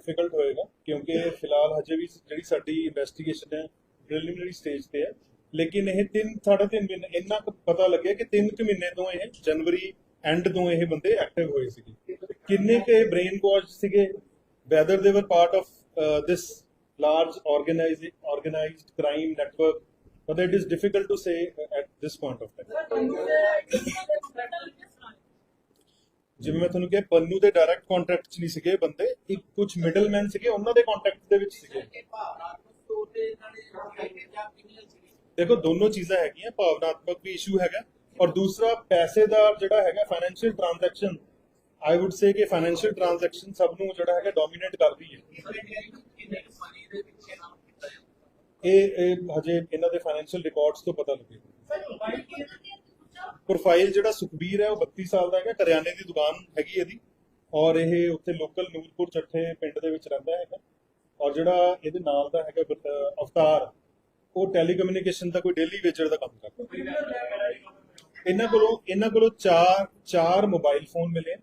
Difficult ਹੋਏਗਾ ਕਿਉਂਕਿ ਫਿਲਹਾਲ ਹਜੇ ਵੀ ਜਿਹੜੀ ਸਾਡੀ ਇਨਵੈਸਟੀਗੇਸ਼ਨ ਹੈ ਪ੍ਰੀਲਿਮਿਨਰੀ ਸਟੇਜ ਤੇ ਹੈ। ਲੇਕਿਨ ਇਹ ਤਿੰਨ ਸਾਢੇ ਤਿੰਨ ਮਹੀਨੇ ਇੰਨਾ ਕੁ ਪਤਾ ਲੱਗਿਆ ਕਿ ਤਿੰਨ ਕੁ ਮਹੀਨੇ ਤੋਂ ਇਹ ਜਨਵਰੀ ਐਂਡ ਤੋਂ ਇਹ ਬੰਦੇ ਐਕਟਿਵ ਹੋਏ ਸੀਗੇ। ਕਿੰਨੇ ਕੇ ਬ੍ਰੇਨ ਵਾਸ਼ ਸੀਗੇ? Whether they were part of uh, this large organized organized crime but it is difficult to say at this point of time. ਜਿਵੇਂ ਮੈਂ ਤੁਹਾਨੂੰ ਕਿਹਾ ਪੰਨੂ ਦੇ ਡਾਇਰੈਕਟ ਕੰਟੈਕਟ 'ਚ ਨਹੀਂ ਸੀਗੇ ਬੰਦੇ ਇੱਕ ਕੁਝ ਮਿਡਲਮੈਨ ਸੀਗੇ ਉਹਨਾਂ ਦੇ ਕੰਟੈਕਟ ਦੇ ਵਿੱਚ ਸੀਗੇ। ਦੇਖੋ ਦੋਨੋਂ ਚੀਜ਼ਾਂ ਹੈਗੀਆਂ ਭਾਵਨਾਤਮਕ ਵੀ ਇਸ਼ੂ ਹੈਗਾ ਔਰ ਦੂਸਰਾ ਪੈਸੇ ਦਾ ਜਿਹੜਾ ਹੈਗਾ financial transaction I would say ਕਿ ਫਾਈਨੈਂਸ਼ੀਅਲ ਟ੍ਰਾਂਜੈਕਸ਼ਨ ਸਭ ਨੂੰ ਜਿਹੜਾ ਹੈਗਾ ਡੋਮੀਨੇਟ ਕਰਦੀ ਹੈ। ਇਹ ਇਹ ਹਜੇ ਇਹਨਾਂ ਦੇ ਫਾਈਨੈਂਸ਼ੀਅਲ ਰਿਕਾਰਡਸ ਤੋਂ ਪਤਾ ਲੱਗੇਗਾ। ਪ੍ਰੋਫਾਈਲ ਜਿਹੜਾ ਸੁਖਬੀਰ ਹੈ, ਉਹ 32 ਸਾਲ ਦਾ ਹੈਗਾ, ਕਰਿਆਨੇ ਦੀ ਦੁਕਾਨ ਹੈਗੀ ਇਹਦੀ। ਔਰ ਇਹ ਉੱਥੇ ਲੋਕਲ ਨੂਰਪੁਰ ਚੱਠੇ ਪਿੰਡ ਦੇ ਵਿੱਚ ਰਹਿੰਦਾ ਹੈਗਾ। ਔਰ ਜਿਹੜਾ ਇਹਦੇ ਨਾਲ ਦਾ ਹੈਗਾ ਅਵਤਾਰ, ਉਹ ਟੈਲੀਕਮਿਊਨੀਕੇਸ਼ਨ ਦਾ ਕੋਈ ਡੇਲੀ ਵੇਚਰ ਦਾ ਕੰਮ ਕਰਦਾ। ਇਹਨਾਂ ਕੋਲੋਂ ਇਹਨਾਂ ਕੋਲੋਂ ਚਾਰ ਚਾਰ ਮੋਬਾਈਲ ਫੋਨ ਮਿਲੇ।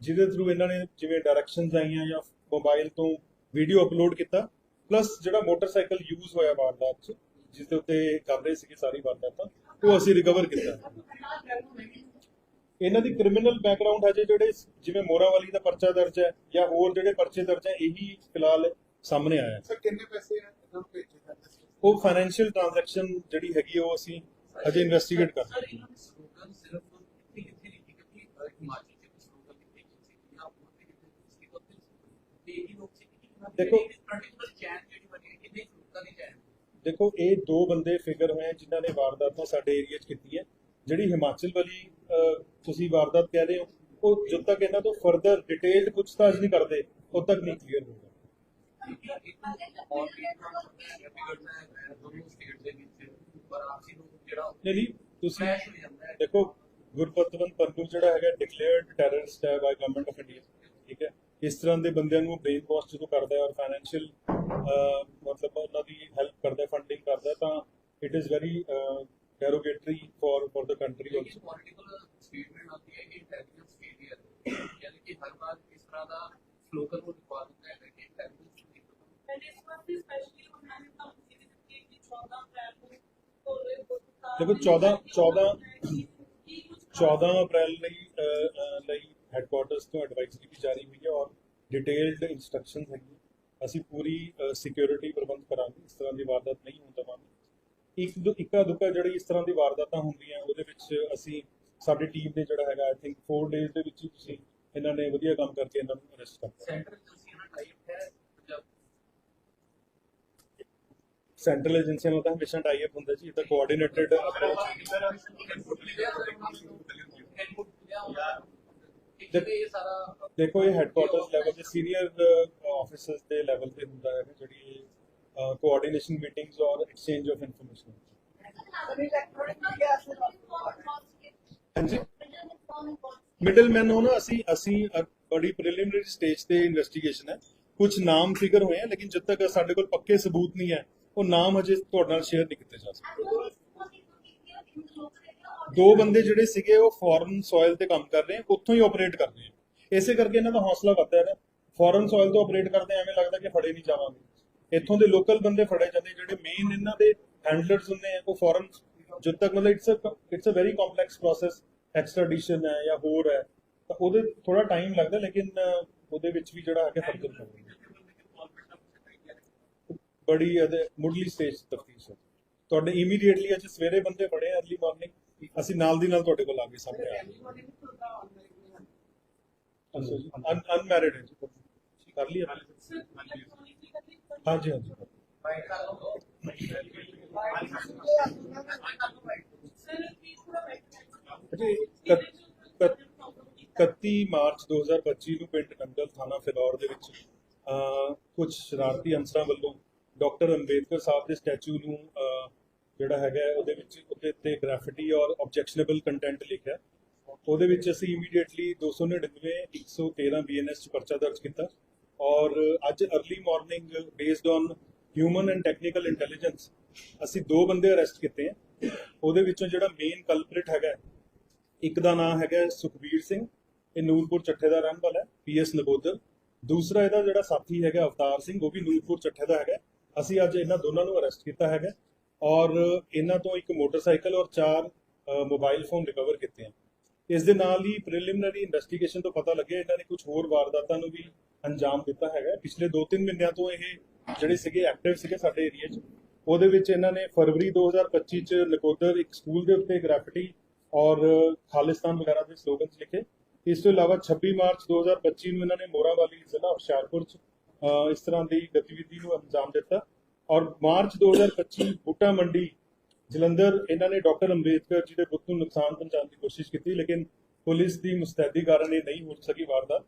ਜਿਹਦੇ ਥਰੂ ਇਹਨਾਂ ਨੇ ਜਿਵੇਂ ਡਾਇਰੈਕਸ਼ਨਸ ਆਈਆਂ ਜਾਂ ਮੋਬਾਈਲ ਤੋਂ ਵੀਡੀਓ ਅਪਲੋਡ ਕੀਤਾ। ਪਲੱਸ ਜਿਹੜਾ ਮੋਟਰਸਾਈਕਲ ਯੂਜ਼ ਹੋਇਆ ਵਾਰਦਾਤ 'ਚ ਜਿਸ ਦੇ ਉੱਤੇ ਕਰ ਰਹੇ ਸੀਗੇ ਸਾਰੀ ਵਾਰਦਾਤਾਂ। ਉਹ ਅਸੀਂ ਰਿਕਵਰ ਕੀਤਾ। ਇਹਨਾਂ ਦੀ ਕ੍ਰਿਮੀਨਲ ਬੈਕਗ੍ਰਾਉਂਡ ਹਜੇ ਜਿਹੜੇ ਜਿਵੇਂ ਮੋਰਾਵਾਲੀ ਦਾ ਪਰਚਾ ਦਰਜ ਹੈ ਜਾਂ ਹੋਰ ਜਿਹੜੇ ਪਰਚੇ ਦਰਜ ਹੈ ਇਹੀ ਫਿਲਹਾਲ ਸਾਹਮਣੇ ਆਇਆ ਹੈ। ਸਰ ਕਿੰਨੇ ਪੈਸੇ ਇਹਨਾਂ ਨੂੰ ਭੇਜੇ ਜਾਂਦੇ ਸੀ? ਉਹ ਫਾਈਨੈਂਸ਼ੀਅਲ ਟ੍ਰਾਂਜੈਕਸ਼ਨ ਜਿਹੜੀ ਹੈਗੀ ਉਹ ਅਸੀਂ ਹਜੇ ਇਨਵੈਸਟੀਗੇਟ ਕਰ ਰਹੇ ਹਾਂ। ਦੇਖੋ- ਪਰਟੀਕੁਲਰ ਚੈਨ ਜਿਹੜੀ ਬਣੀ ਹੈ ਕਿੰਨੇ ਸਲੋਗਨ ਦੀ ਚੈਨ ਦੇਖੋ ਇਹ ਦੋ ਬੰਦੇ ਫਿਗਰ ਹੋਏ ਆ ਜਿਨ੍ਹਾਂ ਨੇ ਵਾਰਦਾਤਾਂ ਸਾਡੇ ਏਰੀਆ 'ਚ ਕੀਤੀ ਹੈ। ਜਿਹੜੀ ਹਿਮਾਚਲ ਵਾਲੀ ਅਹ, ਤੁਸੀਂ ਵਾਰਦਾਤ ਕਹਿ ਰਹੇ ਹੋ ਉਹ ਜਦ ਤੱਕ ਇਹਨਾਂ ਤੋਂ ਫਰਦਰ ਡਿਟੇਲਡ ਪੁੱਛਤਾਛ ਨਹੀਂ ਕਰਦੇ ਉਦ ਤੱਕ ਨਹੀਂ ਕਲੀਅਰ ਹੋਊਗਾ। ਔਰ ਵੀ ਬਿਗੜਦਾ ਹੈ ਦੋਨੋਂ ਸਟੇਟ ਦੇ ਵਿੱਚ ਪਰ ਆਪਸੀ ਨੂੰ ਜਿਹੜਾ ਨਹੀਂ ਨਹੀਂ ਤੁਸੀਂ ਕ੍ਰੈਸ਼ ਹੋ ਜਾਂਦਾ ਹੈ ਦੇਖੋ ਗੁਰਪਤਵੰਤ ਪੰਨੂ ਜਿਹੜਾ ਹੈਗਾ ਡਿਕਲੇਅਰਡ ਟੈਰਰਿਸਟ ਹੈ ਬਾਈ ਗਵਰਨਮੈਂਟ ਆਫ ਇੰਡੀਆ ਠੀਕ ਹੈ। ਇਸ ਤਰ੍ਹਾਂ ਦੇ ਬੰਦਿਆਂ ਨੂੰ ਬ੍ਰੇਨ ਵਾਸ਼ ਜਦੋਂ ਕਰਦਾ ਹੈ ਔਰ ਫਾਈਨੈਂਸ਼ੀਅਲ ਮਤਲਬ ਉਹਨਾਂ ਦੀ ਹੈਲਪ ਕਰਦਾ ਫੰਡਿੰਗ ਕਰਦਾ ਤਾਂ it is very derogatory for for the country also political statement ਆਤੀ ਹੈ ਕਿ ਇੰਟੈਲੀਜੈਂਸ ਫੇਲਿਅਰ यानी कि हर बार इस तरह का स्लोगन वो दिखा देता है कि इंटेलिजेंस ਦੇਖੋ 14 14 14 ਅਪ੍ਰੈਲ ਲਈ ਲਈ ਹੈੱਡਕੁਆਰਟਰਸ ਤੋਂ ਐਡਵਾਈਸ ਕੀਤੀ ਜਾ ਰਹੀ ਹੋਈ ਹੈ ਔਰ ਡਿਟੇਲਡ ਇਨਸਟਰਕਸ਼ਨਸ ਹੈਗੀ ਅਸੀਂ ਪੂਰੀ ਸਿਕਿਉਰਿਟੀ ਪ੍ਰਬੰਧ ਕਰਾਂਗੇ ਇਸ ਤਰ੍ਹਾਂ ਦੀ ਵਾਰਦਾਤ ਨਹੀਂ ਹੋਣ ਦੇਵਾਂਗੇ ਇੱਕ ਦੋ ਇੱਕਾ ਦੁੱਕਾ ਜਿਹੜੀ ਇਸ ਤਰ੍ਹਾਂ ਦੀ ਵਾਰਦਾਤਾਂ ਹੁੰਦੀਆਂ ਉਹਦੇ ਵਿੱਚ ਅਸੀਂ ਸਾਡੀ ਟੀਮ ਨੇ ਜਿਹੜਾ ਹੈਗਾ ਆਈ ਥਿੰਕ 4 ਡੇਜ਼ ਦੇ ਵਿੱਚ ਹੀ ਤੁਸੀਂ ਇਹਨਾਂ ਨੇ ਵਧੀਆ ਕੰਮ ਕਰਕੇ ਇਹਨਾਂ ਨੂੰ ਅਰੈਸਟ ਕਰਤਾ ਸੈਂਟਰ ਏਜੰਸੀ ਨਾਲ ਟਾਈਪ ਹੈ ਸੈਂਟਰਲ ਏਜੰਸੀਆਂ ਨਾਲ ਤਾਂ ਹਮੇਸ਼ਾ ਟਾਈ ਅਪ ਹੁੰਦਾ ਜੀ ਇਹ ਤਾਂ ਕੋਆਰਡੀਨੇਟਡ ਦੇਖੋ ਇਹ ਸਾਰਾ ਦੇਖੋ ਇਹ ਹੈੱਡਕੁਆਰਟਰਸ ਲੈਵਲ ਤੇ ਸੀਨੀਅਰ ਆਫੀਸਰਸ ਦੇ ਲੈਵਲ ਤੇ ਹੁੰਦਾ ਹੈ ਜਿਹੜੀ ਕੋਆਰਡੀਨੇਸ਼ਨ ਮੀਟਿੰਗਸ ਔਰ ਐਕਸਚੇਂਜ ਆਫ ਇਨਫੋਰਮੇਸ਼ਨ ਹਾਂਜੀ। ਮਿਡਲਮੈਨ ਹੋ ਨਾ ਅਸੀਂ ਅਸੀਂ ਬੜੀ ਪ੍ਰੀਲਿਮਿਨਰੀ ਸਟੇਜ ਤੇ ਇਨਵੈਸਟੀਗੇਸ਼ਨ ਹੈ। ਕੁਝ ਨਾਮ ਫਿਗਰ ਹੋਏ ਆ ਲੇਕਿਨ ਜਦ ਤੱਕ ਸਾਡੇ ਕੋਲ ਪੱਕੇ ਸਬੂਤ ਨਹੀਂ ਹੈ ਉਹ ਨਾਮ ਹਜੇ ਤੁਹਾਡੇ ਨਾਲ ਸ਼ੇਅਰ ਨਹੀਂ ਕੀਤੇ ਜਾ ਸਕਦੇ। ਦੋ ਬੰਦੇ ਜਿਹੜੇ ਸੀਗੇ ਉਹ ਫੋਰਨ ਸੋਇਲ ਤੇ ਕੰਮ ਕਰ ਰਹੇ ਆ, ਉੱਥੋਂ ਹੀ ਆਪਰੇਟ ਕਰਦੇ ਆ। ਇਸੇ ਕਰਕੇ ਇਹਨਾਂ ਦਾ ਹੌਸਲਾ ਵੱਧਦਾ ਹੈ ਨਾ। ਫੋਰਨ ਸੋਇਲ ਤੋਂ ਆਪਰੇਟ ਕਰਦੇ ਐਵੇਂ ਲੱਗਦਾ ਕਿ ਫੜੇ ਨਹੀਂ ਜਾਵਾਂਗੇ। ਇੱਥੋਂ ਦੇ ਲੋਕਲ ਬੰਦੇ ਫੜੇ ਜਾਂਦੇ ਜਿਹੜੇ ਮੇਨ ਇਹਨਾਂ ਦੇ ਹੈਂਡਲਰਸ ਹੁੰਦੇ ਆ, ਉਹ ਫੋਰਨ ਜਦ ਤੱਕ ਮਤਲਬ it's uh it's uh very complex process extradition ਹੈ ਜਾਂ ਹੋਰ ਹੈ, ਤਾਂ ਉਹਦੇ ਥੋੜਾ ਟਾਈਮ ਲੱਗਦਾ, ਲੇਕਿਨ ਉਹਦੇ ਵਿੱਚ ਵੀ ਜਿਹੜਾ ਹੈ ਕਿ ਫਰਦਰ ਕਰਦੇ ਬੜੀ ਮੁੱਢਲੀ ਸਟੇਜ ਤਫਤੀਸ਼ ਹੈ। ਤੁਹਾਡੇ ਇਮੀਡੀਏਟਲੀ ਅੱਜ ਸਵੇਰੇ ਬੰਦੇ ਫੜੇ ਅਰਲੀ ਮਾਰਨਿੰਗ ਅਸੀਂ ਨਾਲ ਦੀ ਨਾਲ ਤੁਹਾਡੇ ਕੋਲ ਆ ਗਏ ਸਾਹਮਣੇ ਆ ਗਏ। ਅਨਮੈਰਿਡ ਹੈ। ਜੀ ਕਰ ਲਈ ਹਾਂਜੀ ਹਾਂਜੀ। ਜੀ 31 ਮਾਰਚ 2025 ਨੂੰ ਪਿੰਡ ਨੰਗਲ ਥਾਣਾ ਫਿਲੌਰ ਦੇ ਵਿੱਚ ਕੁਝ ਸ਼ਰਾਰਤੀ ਅੰਸਰਾਂ ਵੱਲੋਂ ਡਾਕਟਰ ਅੰਬੇਦਕਰ ਸਾਹਿਬ ਦੇ ਸਟੈਚੂ ਨੂੰ ਜਿਹੜਾ ਹੈਗਾ ਉਹਦੇ ਵਿੱਚ ਉਹਦੇ ਤੇ ਗ੍ਰੈਫਿਟੀ ਔਰ ਆਬਜੈਕਸ਼ਨੇਬਲ ਕੰਟੈਂਟ ਲਿਖਿਆ। ਉਹਦੇ ਵਿੱਚ ਅਸੀਂ ਇਮੀਡੀਏਟਲੀ 299 113 ਬੀਐਨਐਸ ਚ ਪਰਚਾ ਦਰਜ ਕੀਤਾ। ਔਰ ਅੱਜ early morning based on human and technical intelligence ਅਸੀਂ ਦੋ ਬੰਦੇ ਅਰੈਸਟ ਕੀਤੇ ਆ। ਉਹਦੇ ਵਿੱਚੋਂ ਜਿਹੜਾ ਮੇਨ ਕਲਪ੍ਰਿਟ ਹੈਗਾ ਇੱਕ ਦਾ ਨਾਮ ਹੈਗਾ ਸੁਖਬੀਰ ਸਿੰਘ, ਇਹ ਨੂਰਪੁਰ ਚੱਠੇ ਦਾ ਰਹਿਣ ਵਾਲਾ ਹੈ ਪੀਐਸ ਨਬੋਦਰ ਦੂਸਰਾ ਇਹਦਾ ਜਿਹੜਾ ਸਾਥੀ ਹੈਗਾ ਅਵਤਾਰ ਸਿੰਘ, ਉਹ ਵੀ ਨੂਰਪੁਰ ਚੱਠੇ ਦਾ ਹੈਗਾ ਅਸੀਂ ਅੱਜ ਇਹਨਾਂ ਦੋਨਾਂ ਨੂੰ ਅਰੈਸਟ ਕੀਤਾ ਹੈਗਾ ਔਰ ਇਹਨਾਂ ਤੋਂ ਇੱਕ ਮੋਟਰਸਾਈਕਲ ਔਰ ਚਾਰ ਮੋਬਾਈਲ ਫੋਨ ਰਿਕਵਰ ਕੀਤੇ ਹਨ। ਇਸ ਦੇ ਨਾਲ ਹੀ ਪ੍ਰੀਲਿਮਿਨਰੀ ਇਨਵੈਸਟੀਗੇਸ਼ਨ ਤੋਂ ਪਤਾ ਲੱਗਿਆ, ਇਹਨਾਂ ਨੇ ਕੁਝ ਹੋਰ ਵਾਰਦਾਤਾਂ ਨੂੰ ਵੀ ਅੰਜਾਮ ਦਿੱਤਾ ਹੈਗਾ। ਪਿਛਲੇ 2-3 ਮਹੀਨਿਆਂ ਤੋਂ ਇਹ ਜਿਹੜੇ ਸੀਗੇ ਐਕਟਿਵ ਸੀਗੇ ਸਾਡੇ ਏਰੀਆ 'ਚ, ਉਹਦੇ ਵਿੱਚ ਇਹਨਾਂ ਨੇ ਫਰਵਰੀ 2025 ਚ ਨਕੋਦਰ ਇੱਕ ਸਕੂਲ ਦੇ ਉੱਤੇ ਗ੍ਰੈਫਿਟੀ ਔਰ ਖਾਲਿਸਤਾਨ ਵਗੈਰਾ ਦੇ ਸਲੋਗਨਸ ਲਿਖੇ। ਇਸ ਤੋਂ ਇਲਾਵਾ 26 ਮਾਰਚ 2025 ਨੂੰ ਇਹਨਾਂ ਨੇ ਮੋਰਾਵਾਲੀ ਜ਼ਿਲ੍ਹਾ ਹੁਸ਼ਿਆਰਪੁਰ ਚ ਇਸ ਤਰ੍ਹਾਂ ਦੀ ਗਤੀਵਿਧੀ ਨੂੰ ਅੰਜਾਮ ਦਿੱਤਾ। ਔਰ ਮਾਰਚ 2025 ਬੂਟਾ ਮੰਡੀ ਜਲੰਧਰ, ਇਹਨਾਂ ਨੇ ਡਾਕਟਰ ਅੰਬੇਦਕਰ ਜੀ ਦੇ ਬੁੱਤ ਨੂੰ ਨੁਕਸਾਨ ਪਹੁੰਚਾਉਣ ਦੀ ਕੋਸ਼ਿਸ਼ ਕੀਤੀ, ਲੇਕਿਨ ਪੁਲਿਸ ਦੀ ਮੁਸਤੈਦੀ ਕਾਰਨ ਇਹ ਨਹੀਂ ਹੋ ਸਕੀ ਵਾਰਦਾਤ।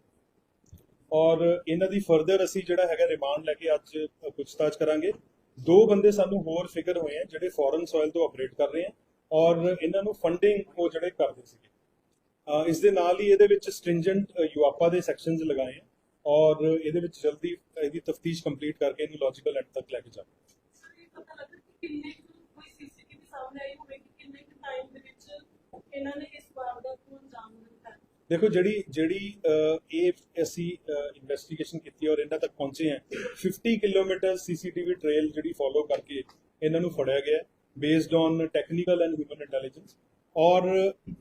ਔਰ ਇਹਨਾਂ ਦੀ ਫਰਦਰ ਅਸੀਂ ਜਿਹੜਾ ਹੈਗਾ ਰਿਮਾਂਡ ਲੈ ਕੇ ਅੱਜ ਪੁੱਛਤਾਛ ਕਰਾਂਗੇ। ਦੋ ਬੰਦੇ ਸਾਨੂੰ ਹੋਰ ਫਿਕਰ ਹੋਏ ਆ, ਜਿਹੜੇ ਫੋਰਨ ਸੋਇਲ ਤੋਂ ਆਪਰੇਟ ਕਰ ਰਹੇ ਆ, ਔਰ ਇਹਨਾਂ ਨੂੰ ਫੰਡਿੰਗ ਉਹ ਜਿਹੜੇ ਕਰਦੇ ਸੀਗੇ। ਇਸ ਦੇ ਨਾਲ ਹੀ ਇਹਦੇ ਵਿੱਚ ਸਟ੍ਰਿੰਜੈਂਟ ਯੂਆਪਾ ਦੇ ਸੈਕਸ਼ਨਸ ਲਗਾਏ ਆ। ਔਰ ਇਹਦੇ ਵਿੱਚ ਜਲਦੀ ਇਹਦੀ ਤਫਤੀਸ਼ ਕੰਪਲੀਟ ਕਰਕੇ ਇਹਨੂੰ ਲੌਜੀਕਲ ਐਂਡ ਤੱਕ ਲੈ ਕੇ ਜਾਵਾਂਗੇ। ਸਰ ਇਹ ਪਤਾ ਲੱਗਾ ਕਿ ਦੇਖੋ ਜਿਹੜੀ ਜਿਹੜੀ ਇਹ ਅਸੀਂ ਇਨਵੈਸਟੀਗੇਸ਼ਨ ਕੀਤੀ ਔਰ ਇਹਨਾਂ ਤੱਕ ਪਹੁੰਚੇ ਹਾਂ 50 ਕਿਲੋਮੀਟਰ ਸੀਸੀਟੀਵੀ ਟ੍ਰੇਲ ਜਿਹੜੀ ਫੋਲੋ ਕਰਕੇ ਇਹਨਾਂ ਨੂੰ ਫੜਿਆ ਗਿਆ based on technical and human intelligence ਔਰ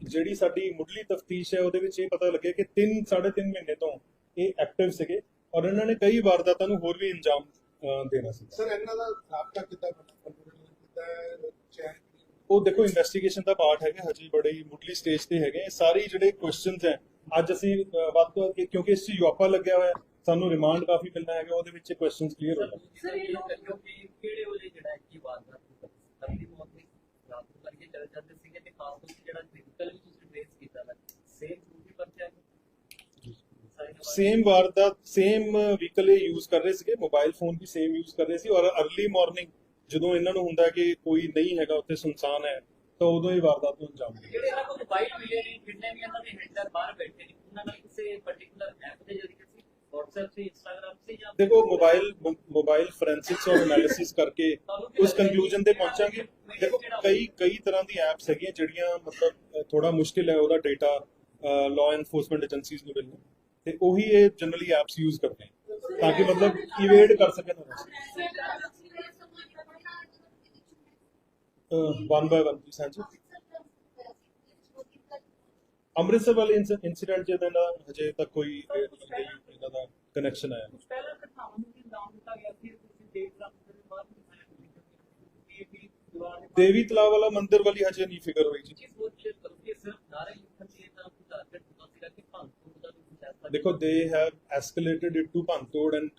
ਜਿਹੜੀ ਸਾਡੀ ਮੁੱਢਲੀ ਤਫਤੀਸ਼ ਹੈ, ਉਹਦੇ ਵਿੱਚ ਇਹ ਪਤਾ ਲੱਗਿਆ ਕਿ 3 3.5 ਮਹੀਨੇ ਤੋਂ ਇਹ ਐਕਟਿਵ ਸੀਗੇ ਔਰ ਇਹਨਾਂ ਨੇ ਕਈ ਵਾਰਦਾਤਾਂ ਨੂੰ ਹੋਰ ਵੀ ਅੰਜਾਮ ਦੇਣਾ ਸੀ। ਸਰ ਇਹਨਾਂ ਦਾ ਰਾਬਤਾ ਕਿੱਦਾਂ ਬਣਾ ਕਿੱਦਾਂ ਚੈਨ ਉਹ ਦੇਖੋ ਇਨਵੈਸਟੀਗੇਸ਼ਨ ਦਾ ਪਾਰਟ ਹੈਗਾ ਹਜੇ ਬੜੇ ਹੀ ਮੁੱਢਲੀ ਸਟੇਜ ਤੇ ਹੈਗੇ। ਸਾਰੇ ਜਿਹੜੇ ਕੁਐਸਚਨਸ ਹੈ ਅੱਜ ਅਸੀਂ ਵੱਧ ਤੋਂ ਕਿਉਂਕਿ ਇਸ 'ਚ ਯੂਆਪਾ ਲੱਗਿਆ ਹੋਇਆ ਹੈ, ਸਾਨੂੰ ਰਿਮਾਂਡ ਕਾਫੀ ਮਿਲਣਾ ਹੈਗਾ ਉਹਦੇ ਵਿੱਚ ਕੁਐਸਚਨਸ ਕਲੀਅਰ ਹੋ ਜਾਣਗੇ। ਸਰ ਇਹ ਲੋਕ ਕਿਉਂਕਿ ਕਿਹੜੇ ਵੇਲੇ ਜਿਹੜਾ ਹੈ ਕੀ ਬਾਤ ਕਰਦੀ ਮੌਤ ਦੀ ਰਾਤ ਨੂੰ ਕਰਕੇ ਚਲੇ ਜਾਂਦੇ ਸੀਗੇ ਤੇ ਖਾਸ ਤੌਰ ਤੇ ਜਿਹੜਾ ਕ੍ਰਿਟੀਕਲ ਵੀ ਤੁਸੀਂ ਟ੍ਰੇਸ ਕੀਤਾ ਹੈ ਸੇਮ ਡਿਊਟੀ ਪਰ ਚਾਹੀਏ ਸੇਮ ਵਾਰਦਾਤ ਸੇਮ ਵਹੀਕਲ ਇਹ ਯੂਜ਼ ਕਰ ਰਹੇ ਸੀਗੇ ਮੋਬਾਈਲ ਫੋਨ ਵੀ ਸੇਮ ਯੂਜ਼ ਕਰ ਰਹੇ ਸੀ ਔਰ अर्ਲੀ ਮਾਰਨਿੰਗ ਜਦੋਂ ਇਹਨਾਂ ਨੂੰ ਹੁੰਦਾ ਕਿ ਕੋਈ ਨਹੀਂ ਹੈਗਾ ਉੱਥੇ ਸੁਨਸਾਨ ਹੈ ਤਾਂ ਉਦੋਂ ਹੀ ਵਾਰਦਾਤ ਨੂੰ ਅੰਜਾਮ ਜਿਹੜੇ ਇਹਨਾਂ ਕੋਲ ਮੋਬਾਈਲ ਮਿਲੇ ਨੇ ਜਿੰਨੇ ਵੀ ਇਹਨਾਂ ਦੇ ਹੈਂਡਲਰ ਬਾਹਰ ਬੈਠੇ ਨੇ ਉਹਨਾਂ ਨਾਲ ਕਿਸੇ ਪਰਟੀਕੂਲਰ ਐਪ ਦੇ ਜ਼ਰੀਏ ਦੇਖੋ ਮੋਬਾਈਲ ਮੋਬਾਈਲ ਫੋਰੈਂਸਿਕਸ ਔਰ ਐਨਾਲਿਸਿਸ ਕਰਕੇ ਉਸ ਕਨਕਲੂਜਨ ਤੇ ਪਹੁੰਚਾਂਗੇ। ਦੇਖੋ ਕਈ ਕਈ ਤਰ੍ਹਾਂ ਦੀ ਐਪਸ ਹੈਗੀਆਂ ਜਿਹੜੀਆਂ ਮਤਲਬ ਥੋੜਾ ਮੁਸ਼ਕਿਲ ਹੈ ਉਹਦਾ ਡਾਟਾ ਲਾਅ ਐਨਫੋਰਸਮੈਂਟ ਏਜੰਸੀਜ਼ ਨੂੰ ਮਿਲਣਾ। ਤੇ ਉਹੀ ਇਹ ਜਨਰਲੀ ਐਪਸ ਯੂਜ਼ ਕਰਦੇ ਹੈ ਤਾਂ ਕਿ ਮਤਲਬ ਇਵੇਡ ਕਰ ਸਕਣ ਵਨ ਬਾਏ ਵਨ ਪਲੀਜ਼ ਹਾਂਜੀ। ਅੰਮ੍ਰਿਤਸਰ ਵਾਲੇ ਇਨਸੀਡੈਂਟ ਜਿਹਦਾ ਨਾ ਹਜੇ ਤੱਕ ਕੋਈ ਇਹਨਾਂ ਦਾ ਕਨੈਕਸ਼ਨ ਆਇਆ ਪਹਿਲਾਂ ਘਟਨਾਵਾਂ ਨੂੰ ਵੀ ਅੰਜਾਮ ਦਿੱਤਾ ਗਿਆ ਸੀ? ਤੁਸੀਂ ਦੇਖ ਸਕਦੇ ਹੋ ਬਾਅਦ ਦੇਵੀ ਤਲਾਬ ਵਾਲਾ ਮੰਦਿਰ ਵਾਲੀ ਹਜੇ ਨਹੀਂ ਫਿਗਰ ਹੋਈ ਜੀ ਚੀਜ਼ ਸੋਚ ਕਰੋਗੇ ਸਿਰਫ ਨਾਰੇ ਲਿਖਣ ਦੀ ਤਾਂ ਕੋਈ ਟਾਰਗੇਟ ਹੁੰਦਾ ਸੀਗਾ ਕਿ ਭੰਗ ਦਾ ਵੀ ਫੈਸਲਾ ਦੇਖੋ they have escalated it to Pantod and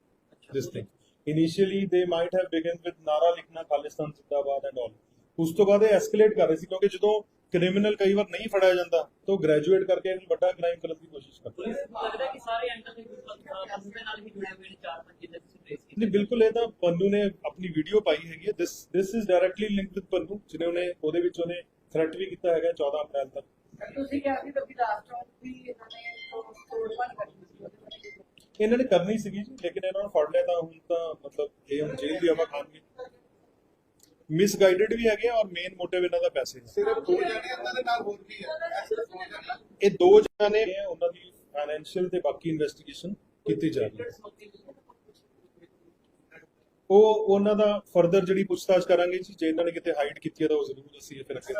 this thing. Initially, they might have begun with Nara ਲਿਖਣਾ ਖਾਲਿਸਤਾਨ ਜ਼ਿੰਦਾਬਾਦ and all. ਉਸ ਤੋਂ ਬਾਅਦ ਇਹ ਐਸਕੇਲੇਟ ਕਰ ਰਹੇ ਸੀ ਕਿਉਂਕਿ ਜਦੋਂ ਕ੍ਰਿਮੀਨਲ ਕਈ ਵਾਰ ਨਹੀਂ ਫੜਿਆ ਜਾਂਦਾ ਤਾਂ ਉਹ ਗ੍ਰੈਜੂਏਟ ਕਰਕੇ ਇਹਨੂੰ ਵੱਡਾ ਕ੍ਰਾਈਮ ਕਰਨ ਦੀ ਕੋਸ਼ਿਸ਼ ਕਰਦੇ। ਲੱਗਦਾ ਕਿ ਸਾਰੇ ਐਂਟਰ ਦੇ ਬੰਦੇ ਨਾਲ ਹੀ ਜੁੜੇ ਹੋਏ ਨੇ ਚਾਰ ਪੰਜ ਜਿਹਦੇ ਤੁਸੀਂ ਟ੍ਰੇਸ ਕੀਤੇ। ਨਹੀਂ ਬਿਲਕੁਲ ਇਹ ਤਾਂ ਪੰਨੂ ਨੇ ਆਪਣੀ ਵੀਡੀਓ ਪਾਈ ਹੈਗੀ ਹੈ। This this is directly linked with Pannu ਜਿਹਨੇ ਉਹਨੇ ਉਹਦੇ ਵਿੱਚ ਉਹਨੇ ਥ੍ਰੈਟ ਵੀ ਕੀਤਾ ਹੈਗਾ 14 ਅਪ੍ਰੈਲ ਤੱਕ। ਤੁਸੀਂ ਕਿਹਾ ਸੀ ਕਿ ਲਾਸਟ ਟਾਈਮ ਵੀ ਇਹਨਾਂ ਨੇ ਇਹਨਾਂ ਨੇ ਕਰਨੀ ਸੀਗੀ ਜੀ ਲੇਕਿਨ ਇਹਨਾਂ ਨੂੰ ਫੜ ਲਿਆ ਤਾਂ ਹੁਣ ਤਾਂ ਮਤਲਬ ਇਹ ਹੁਣ ਜੇਲ੍ਹ ਦੀ ਹਵਾ ਖਾਣਗੇ। ਮਿਸਗਾਈਡਡ ਵੀ ਹੈਗੇ ਔਰ ਮੇਨ ਮੋਟਿਵ ਇਹਨਾਂ ਦਾ ਪੈਸੇ ਨੇ ਸਿਰਫ ਦੋ ਜਣੇ ਇਹਨਾਂ ਦੇ ਨਾਲ ਹੋਰ ਵੀ ਹੈ? ਇਹ ਦੋ ਜਣੇ ਦੋ ਨੇ ਉਹਨਾਂ ਦੀ ਫਾਈਨੈਂਸ਼ੀਅਲ ਤੇ ਬਾਕੀ ਇਨਵੈਸਟੀਗੇਸ਼ਨ ਕੀਤੀ ਜਾ ਰਹੀ ਹੈ। ਉਹ ਉਹਨਾਂ ਦਾ ਫਰਦਰ ਜਿਹੜੀ ਪੁੱਛਤਾਛ ਕਰਾਂਗੇ ਜੀ ਜੇ ਇਹਨਾਂ ਨੇ ਕਿਤੇ ਹਾਈਡ ਕੀਤੀ ਹੈ ਤਾਂ ਉਹ ਜ਼ਰੂਰ ਅਸੀਂ ਇਹ ਫਿਰ ਅੱਗੇ।